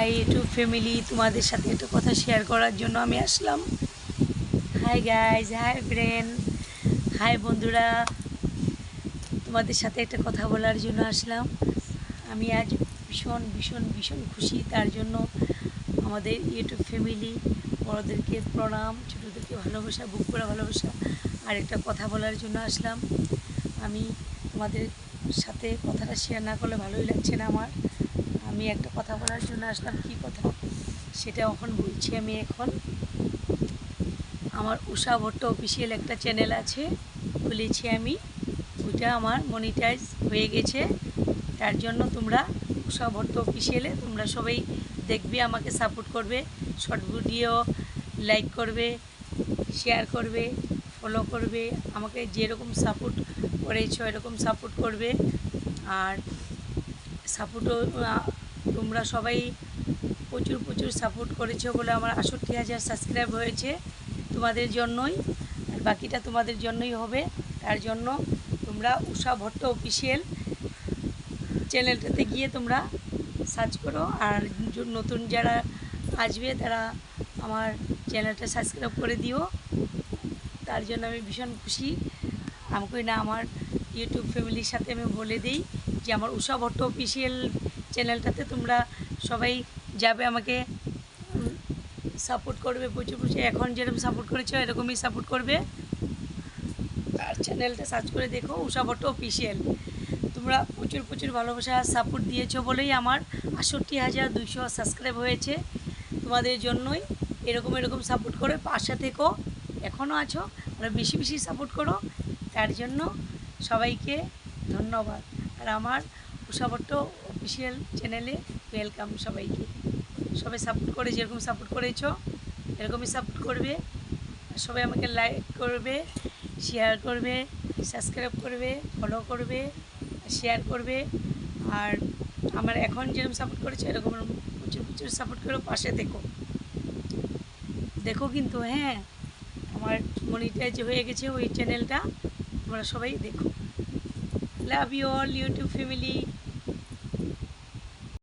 High YouTube family তোমাদের সাথে একটা কথা শেয়ার করার জন্য আমি আসলাম। Hi guys hi friend hi বন্ধুরা, তোমাদের সাথে একটা কথা বলার জন্য আসলাম। আমি আজ ভীষণ ভীষণ ভীষণ খুশি, তার জন্য আমাদের ইউটিউব ফ্যামিলি বড়োদেরকে প্রণাম, ছোটোদেরকে ভালোবাসা, বুক করে ভালোবাসা, আর একটা কথা বলার জন্য আসলাম। আমি তোমাদের সাথে কথাটা শেয়ার না করলে ভালোই লাগছে না আমার। আমি একটা কথা বলার জন্য আসলাম, কি কথা? সেটা এখন বলছি আমি এখন। আমার উষা ভট্ট অফিসিয়াল একটা চ্যানেল আছে, খুলেছি আমি। ওইটা আমার মনিটাইজ হয়ে গেছে। তার জন্য তোমরা উষা ভট্ট অফিসিয়ালে তোমরা সবাই দেখবে, আমাকে সাপোর্ট করবে শর্ট ভিডিও লাইক করবে শেয়ার করবে ফলো করবে, আমাকে যেরকম সাপোর্ট করেছ এরকম সাপোর্ট করবে। আর সাপোর্টও তোমরা সবাই প্রচুর প্রচুর সাপোর্ট করেছ বলে আমার আষট্টি হাজার সাবস্ক্রাইব হয়েছে তোমাদের জন্যই। আর বাকিটা তোমাদের জন্যই হবে। তার জন্য তোমরা উষা ভট্ট অফিসিয়াল চ্যানেলটাতে গিয়ে তোমরা সার্চ করো। আর নতুন যারা আসবে তারা আমার চ্যানেলটা সাবস্ক্রাইব করে দিও। তার জন্য আমি ভীষণ খুশি। আমাকে না আমার ইউটিউব ফ্যামিলির সাথে আমি বলে দিই যে আমার উষা ভট্ট অফিসিয়াল চ্যানেলটাতে তোমরা সবাই যাবে, আমাকে সাপোর্ট করবে প্রচুর প্রচুর। এখন যেরকম সাপোর্ট করেছ এরকমই সাপোর্ট করবে। আর চ্যানেলটা সার্চ করে দেখো, উষা ভট্ট অফিসিয়াল তোমরা প্রচুর প্রচুর ভালোবাসা সাপোর্ট দিয়েছ বলেই আমার আষট্টি হাজার দুশো সাবস্ক্রাইব হয়েছে তোমাদের জন্যই। এরকম এরকম সাপোর্ট করে পাশে থেকো। এখনও আছো, আর বেশি বেশি সাপোর্ট করো। তার জন্য সবাইকে ধন্যবাদ। আর আমার উষাভট্ট অফিসিয়াল চ্যানেলে ওয়েলকাম সবাইকে। সবাই সাপোর্ট করে, যেরকম সাপোর্ট করেছ, এরকমই সাপোর্ট করবে। সবাই আমাকে লাইক করবে শেয়ার করবে সাবস্ক্রাইব করবে ফলো করবে শেয়ার করবে। আর আমার এখন যেরকম সাপোর্ট করেছে, এরকম প্রচুর প্রচুর সাপোর্ট করো, পাশে দেখো দেখো কিন্তু হ্যাঁ আমার মনিটাইজ হয়ে গেছে ওই চ্যানেলটা তোমরা সবাই দেখো। Love you all YouTube family